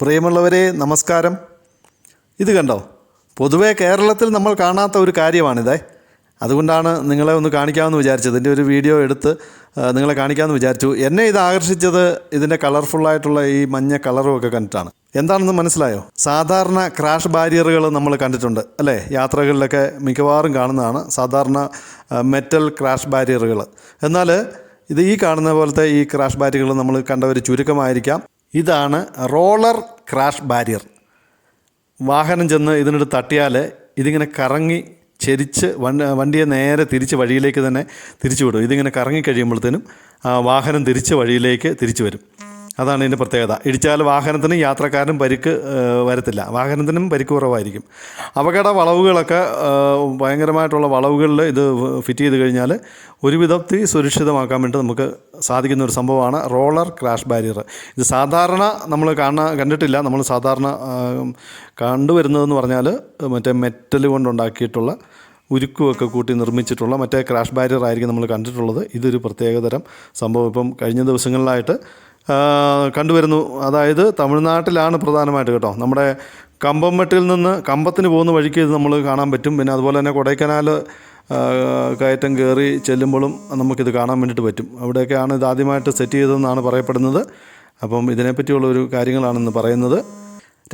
പ്രിയമുള്ളവരെ നമസ്കാരം. ഇത് കണ്ടോ? പൊതുവേ കേരളത്തിൽ നമ്മൾ കാണാത്ത ഒരു കാര്യമാണിതേ. അതുകൊണ്ടാണ് നിങ്ങളെ ഒന്ന് കാണിക്കാമെന്ന് വിചാരിച്ചത്. ഇതിന്റെ ഒരു വീഡിയോ എടുത്ത് നിങ്ങളെ കാണിക്കാമെന്ന് വിചാരിച്ചു. എന്നെ ഇത് ആകർഷിച്ചത് ഇതിന്റെ കളർഫുള്ളായിട്ടുള്ള ഈ മഞ്ഞ കളറും ഒക്കെ കണ്ടിട്ടാണ്. എന്താണെന്ന് മനസ്സിലായോ? സാധാരണ ക്രാഷ് ബാരിയറുകൾ നമ്മൾ കണ്ടിട്ടുണ്ട് അല്ലേ? യാത്രകളിലൊക്കെ മിക്കവാറും കാണുന്നതാണ് സാധാരണ മെറ്റൽ ക്രാഷ് ബാരിയറുകൾ എന്നാൽ ഇത് ഈ കാണുന്ന പോലത്തെ ഈ ക്രാഷ് ബാരിയറുകൾ നമ്മൾ കണ്ട ഒരു ചുരുക്കമായിരിക്കാം. ഇതാണ് റോളർ ക്രാഷ് ബാരിയർ. വാഹനം ചെന്ന് ഇതിനോട് തട്ടിയാൽ ഇതിങ്ങനെ കറങ്ങി ചെരിച്ച് വണ്ടിയെ നേരെ തിരിച്ച് വഴിയിലേക്ക് തന്നെ തിരിച്ചു വിടും. ഇതിങ്ങനെ കറങ്ങി കഴിയുമ്പോഴത്തേനും വാഹനം തിരിച്ച് വഴിയിലേക്ക് തിരിച്ചു വരും. അതാണ് ഇതിന്റെ പ്രത്യേകത. ഇടിച്ചാൽ വാഹനത്തിനും യാത്രക്കാരനും പരിക്ക് വരത്തില്ല. വാഹനത്തിനും പരിക്ക് കുറവായിരിക്കും. അപകട വളവുകളൊക്കെ ഭയങ്കരമായിട്ടുള്ള വളവുകളിൽ ഇത് ഫിറ്റ് ചെയ്ത് കഴിഞ്ഞാൽ ഒരു വിധത്തിൽ സുരക്ഷിതമാക്കാൻ വേണ്ടി നമുക്ക് സാധിക്കുന്ന ഒരു സംഭവമാണ് റോളർ ക്രാഷ് ബാരിയർ. ഇത് സാധാരണ നമ്മൾ കാണാൻ കണ്ടിട്ടില്ല. നമ്മൾ സാധാരണ കണ്ടുവരുന്നതെന്ന് പറഞ്ഞാൽ മറ്റേ മെറ്റൽ കൊണ്ടുണ്ടാക്കിയിട്ടുള്ള ഉരുക്കുമൊക്കെ കൂട്ടി നിർമ്മിച്ചിട്ടുള്ള മറ്റേ ക്രാഷ് ബാരിയർ ആയിരിക്കും നമ്മൾ കണ്ടിട്ടുള്ളത്. ഇതൊരു പ്രത്യേകതരം സംഭവം. ഇപ്പം കഴിഞ്ഞ ദിവസങ്ങളിലായിട്ട് കണ്ടുവരുന്നു. അതായത് തമിഴ്നാട്ടിലാണ് പ്രധാനമായിട്ട് കേട്ടോ. നമ്മുടെ കമ്പംമെട്ടിൽ നിന്ന് കമ്പത്തിന് പോകുന്ന വഴിക്ക് ഇത് നമ്മൾ കാണാൻ പറ്റും. പിന്നെ അതുപോലെ തന്നെ കൊടൈക്കനാൽ കയറ്റം കയറി ചെല്ലുമ്പോഴും നമുക്കിത് കാണാൻ വേണ്ടിയിട്ട് പറ്റും. അവിടെയൊക്കെയാണ് ഇത് ആദ്യമായിട്ട് സെറ്റ് ചെയ്തതെന്നാണ് പറയപ്പെടുന്നത്. അപ്പം ഇതിനെപ്പറ്റിയുള്ള ഒരു കാര്യങ്ങളാണെന്ന് പറയുന്നത്.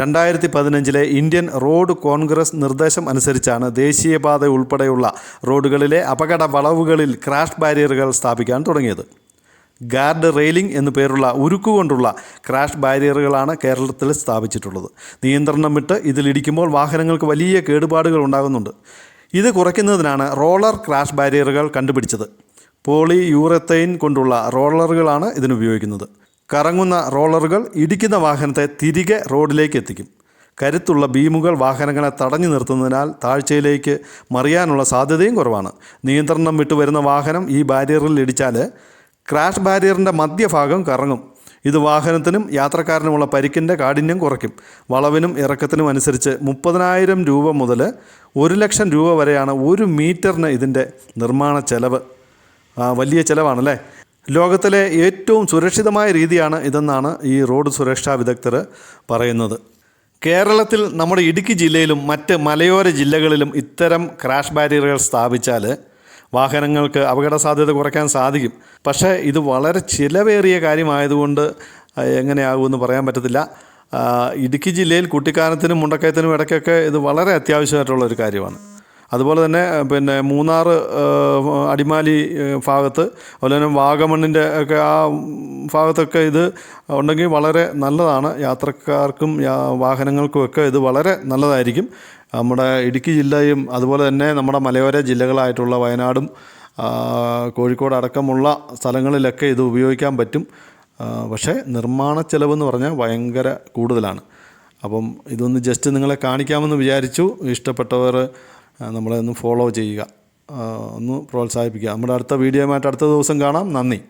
രണ്ടായിരത്തി പതിനഞ്ചിലെ ഇന്ത്യൻ റോഡ് കോൺഗ്രസ് നിർദ്ദേശം അനുസരിച്ചാണ് ദേശീയപാത ഉൾപ്പെടെയുള്ള റോഡുകളിലെ അപകട വളവുകളിൽ ക്രാഷ് ബാരിയറുകൾ സ്ഥാപിക്കാൻ തുടങ്ങിയത്. ഗാർഡ് റെയിലിംഗ് എന്നു പേരുള്ള ഉരുക്കുകൊണ്ടുള്ള ക്രാഷ് ബാരിയറുകളാണ് കേരളത്തിൽ സ്ഥാപിച്ചിട്ടുള്ളത്. നിയന്ത്രണം വിട്ട് ഇതിലിടിക്കുമ്പോൾ വാഹനങ്ങൾക്ക് വലിയ കേടുപാടുകൾ ഉണ്ടാകുന്നുണ്ട്. ഇത് കുറയ്ക്കുന്നതിനാണ് റോളർ ക്രാഷ് ബാരിയറുകൾ കണ്ടുപിടിച്ചത്. പോളി യൂറത്തൈൻ കൊണ്ടുള്ള റോളറുകളാണ് ഇതിനുപയോഗിക്കുന്നത് കറങ്ങുന്ന റോളറുകൾ ഇടിക്കുന്ന വാഹനത്തെ തിരികെ റോഡിലേക്ക് എത്തിക്കും. കരുത്തുള്ള ബീമുകൾ വാഹനങ്ങളെ തടഞ്ഞു നിർത്തുന്നതിനാൽ താഴ്ചയിലേക്ക് മറിയാനുള്ള സാധ്യതയും കുറവാണ്. നിയന്ത്രണം വിട്ടു വരുന്ന വാഹനം ഈ ബാരിയറിൽ ഇടിച്ചാൽ ക്രാഷ് ബാരിയറിന്റെ മധ്യഭാഗം കറങ്ങും. ഇത് വാഹനത്തിനും യാത്രക്കാരനുമുള്ള പരിക്കിന്റെ കാഠിന്യം കുറയ്ക്കും. വളവിനും ഇറക്കത്തിനും അനുസരിച്ച് മുപ്പതിനായിരം രൂപ മുതൽ ഒരു ലക്ഷം രൂപ വരെയാണ് ഒരു മീറ്ററിന് ഇതിന്റെ നിർമ്മാണ ചെലവ്. വലിയ ചിലവാണല്ലേ? ലോകത്തിലെ ഏറ്റവും സുരക്ഷിതമായ രീതിയാണ് ഇതെന്നാണ് ഈ റോഡ് സുരക്ഷാ വിദഗ്ധർ പറയുന്നത്. കേരളത്തിൽ നമ്മുടെ ഇടുക്കി ജില്ലയിലും മറ്റ് മലയോര ജില്ലകളിലും ഇത്തരം ക്രാഷ് ബാരിയറുകൾ സ്ഥാപിച്ചാൽ വാഹനങ്ങൾക്ക് അപകട സാധ്യത കുറയ്ക്കാൻ സാധിക്കും. പക്ഷേ ഇത് വളരെ ചിലവേറിയ കാര്യമായതുകൊണ്ട് എങ്ങനെയാകുമെന്ന് പറയാൻ പറ്റത്തില്ല. ഇടുക്കി ജില്ലയിൽ കുട്ടിക്കാനത്തിനും മുണ്ടക്കയത്തിനും ഇടയ്ക്കൊക്കെ ഇത് വളരെ അത്യാവശ്യമായിട്ടുള്ള ഒരു കാര്യമാണ്. അതുപോലെ തന്നെ പിന്നെ മൂന്നാർ അടിമാലി ഭാഗത്ത് അതുപോലെ തന്നെ വാഗമണ്ണിന്റെ ഒക്കെ ആ ഭാഗത്തൊക്കെ ഇത് ഉണ്ടെങ്കിൽ വളരെ നല്ലതാണ്. യാത്രക്കാർക്കും വാഹനങ്ങൾക്കും ഒക്കെ ഇത് വളരെ നല്ലതായിരിക്കും. നമ്മുടെ ഇടുക്കി ജില്ലയും അതുപോലെ തന്നെ നമ്മുടെ മലയോര ജില്ലകളായിട്ടുള്ള വയനാടും കോഴിക്കോട് അടക്കമുള്ള സ്ഥലങ്ങളിലൊക്കെ ഇത് ഉപയോഗിക്കാൻ പറ്റും. പക്ഷേ നിർമ്മാണ ചെലവെന്ന് പറഞ്ഞാൽ ഭയങ്കര കൂടുതലാണ്. അപ്പം ഇതൊന്ന് ജസ്റ്റ് നിങ്ങളെ കാണിക്കാമെന്ന് വിചാരിച്ചു. ഇഷ്ടപ്പെട്ടവർ നമ്മളെ ഒന്ന് ഫോളോ ചെയ്യുക. ഒന്ന് പ്രോത്സാഹിപ്പിക്കുക. നമ്മുടെ അടുത്ത വീഡിയോയുമായിട്ട് അടുത്ത ദിവസം കാണാം. നന്ദി.